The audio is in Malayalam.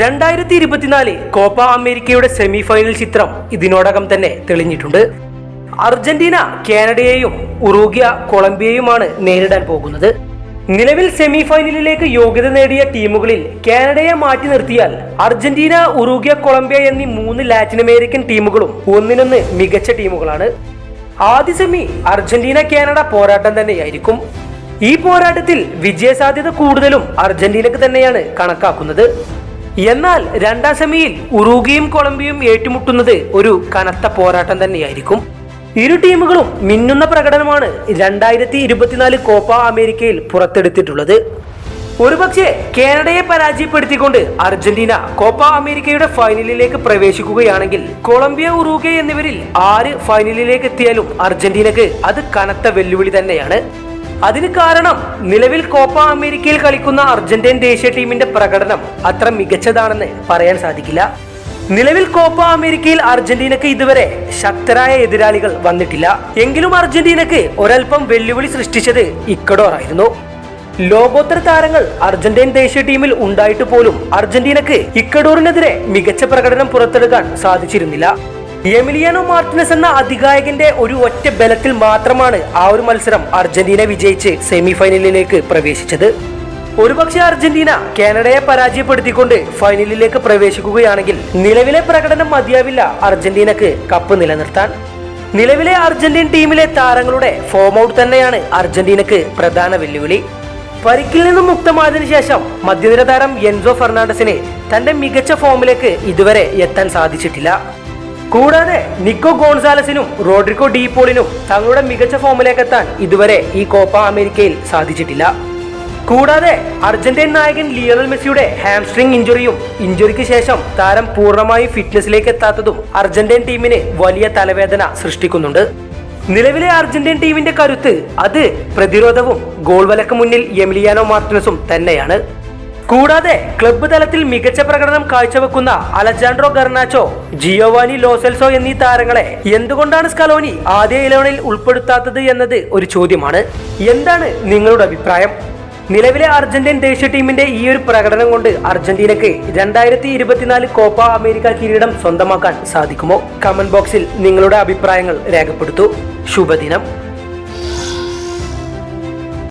രണ്ടായിരത്തി ഇരുപത്തിനാല് കോപ്പ അമേരിക്കയുടെ സെമി ഫൈനൽ ചിത്രം ഇതിനോടകം തന്നെ തെളിഞ്ഞിട്ടുണ്ട്. അർജന്റീന കാനഡയെയും ഉറുഗ്യ കൊളംബിയയുമാണ് നേരിടാൻ പോകുന്നത്. നിലവിൽ സെമി ഫൈനലിലേക്ക് യോഗ്യത നേടിയ ടീമുകളിൽ കാനഡയെ മാറ്റി നിർത്തിയാൽ അർജന്റീന ഉറുഗ്യ കൊളംബിയ എന്നീ മൂന്ന് ലാറ്റിൻ അമേരിക്കൻ ടീമുകളും ഒന്നിനൊന്ന് മികച്ച ടീമുകളാണ്. ആദ്യ സെമി അർജന്റീന കാനഡ പോരാട്ടം തന്നെയായിരിക്കും. ഈ പോരാട്ടത്തിൽ വിജയസാധ്യത കൂടുതലും അർജന്റീനക്ക് തന്നെയാണ് കണക്കാക്കുന്നത്. എന്നാൽ രണ്ടാം സെമിയിൽ ഉറുഗിയും കൊളംബിയയും ഏറ്റുമുട്ടുന്നത് ഒരു കനത്ത പോരാട്ടം തന്നെയായിരിക്കും. ഇരു ടീമുകളും മിന്നുന്ന പ്രകടനമാണ് രണ്ടായിരത്തി ഇരുപത്തിനാല് കോപ്പ അമേരിക്കയിൽ പുറത്തെടുത്തിട്ടുള്ളത്. ഒരുപക്ഷെ കാനഡയെ പരാജയപ്പെടുത്തിക്കൊണ്ട് അർജന്റീന കോപ്പ അമേരിക്കയുടെ ഫൈനലിലേക്ക് പ്രവേശിക്കുകയാണെങ്കിൽ കൊളംബിയ ഉറുഗെ എന്നിവരിൽ ആര് ഫൈനലിലേക്ക് എത്തിയാലും അർജന്റീനക്ക് അത് കനത്ത വെല്ലുവിളി തന്നെയാണ്. അതിന് കാരണം നിലവിൽ കോപ്പ അമേരിക്കയിൽ കളിക്കുന്ന അർജന്റീൻ ദേശീയ ടീമിന്റെ പ്രകടനം അത്ര മികച്ചതാണെന്ന് പറയാൻ സാധിക്കില്ല. നിലവിൽ കോപ്പ അമേരിക്കയിൽ അർജന്റീനക്ക് ഇതുവരെ ശക്തരായ എതിരാളികൾ വന്നിട്ടില്ല. എങ്കിലും അർജന്റീനക്ക് ഒരൽപ്പം വെല്ലുവിളി സൃഷ്ടിച്ചത് ഇക്കഡോർ ആയിരുന്നു. ലോകോത്തര താരങ്ങൾ അർജന്റീൻ ദേശീയ ടീമിൽ ഉണ്ടായിട്ട് പോലും അർജന്റീനക്ക് ഇക്കഡോറിനെതിരെ മികച്ച പ്രകടനം പുറത്തെടുക്കാൻ സാധിച്ചിരുന്നില്ല. എമിലിയാനോ മാർട്ടിനസ് എന്ന അധികായകന്റെ ഒരു ഒറ്റ ബലത്തിൽ മാത്രമാണ് ആ ഒരു മത്സരം അർജന്റീന വിജയിച്ച് സെമി ഫൈനലിലേക്ക് പ്രവേശിച്ചത്. ഒരുപക്ഷെ അർജന്റീന കാനഡയെ പരാജയപ്പെടുത്തിക്കൊണ്ട് ഫൈനലിലേക്ക് പ്രവേശിക്കുകയാണെങ്കിൽ നിലവിലെ പ്രകടനം മതിയാവില്ല അർജന്റീനക്ക് കപ്പ് നിലനിർത്താൻ. നിലവിലെ അർജന്റീൻ ടീമിലെ താരങ്ങളുടെ ഫോം ഔട്ട് തന്നെയാണ് അർജന്റീനക്ക് പ്രധാന വെല്ലുവിളി. പരിക്കിൽ നിന്നും മുക്തമായതിനു ശേഷം മധ്യനിര താരം എൻസോ ഫെർണാണ്ടസിന് തന്റെ മികച്ച ഫോമിലേക്ക് ഇതുവരെ എത്താൻ സാധിച്ചിട്ടില്ല. കൂടാതെ നിക്കോ ഗോൺസാലസിനും റോഡ്രിക്കോ ഡീപോളിനും തങ്ങളുടെ മികച്ച ഫോമിലേക്ക് എത്താൻ ഇതുവരെ ഈ കോപ്പ അമേരിക്കയിൽ സാധിച്ചിട്ടില്ല. കൂടാതെ അർജന്റീൻ നായകൻ ലിയണൽ മെസ്സിയുടെ ഹാംസ്ട്രിംഗ് ഇഞ്ചുറിയും ഇഞ്ചുറിക്ക് ശേഷം താരം പൂർണമായി ഫിറ്റ്നസിലേക്ക് എത്താത്തതും അർജന്റീൻ ടീമിന് വലിയ തലവേദന സൃഷ്ടിക്കുന്നുണ്ട്. നിലവിലെ അർജന്റീൻ ടീമിന്റെ കരുത്ത് അത് പ്രതിരോധവും ഗോൾ വലക്ക് മുന്നിൽ എമിലിയാനോ മാർട്ടിനസും തന്നെയാണ്. കൂടാതെ ക്ലബ്ബ് തലത്തിൽ മികച്ച പ്രകടനം കാഴ്ചവെക്കുന്ന Alejandro Garnacho Giovani Lo Celso എന്നീ താരങ്ങളെ എന്തുകൊണ്ടാണ് സ്കലോനി ആദ്യ ഇലവനിൽ ഉൾപ്പെടുത്താത്തത് എന്നത് ഒരു ചോദ്യമാണ്. എന്താണ് നിങ്ങളുടെ അഭിപ്രായം? നിലവിലെ അർജന്റീൻ ദേശീയ ടീമിന്റെ ഈ ഒരു പ്രകടനം കൊണ്ട് അർജന്റീനക്ക് രണ്ടായിരത്തി ഇരുപത്തിനാല് കോപ്പ അമേരിക്ക കിരീടം സ്വന്തമാക്കാൻ സാധിക്കുമോ? കമന്റ് ബോക്സിൽ നിങ്ങളുടെ അഭിപ്രായങ്ങൾ രേഖപ്പെടുത്തു. ശുഭദിനം.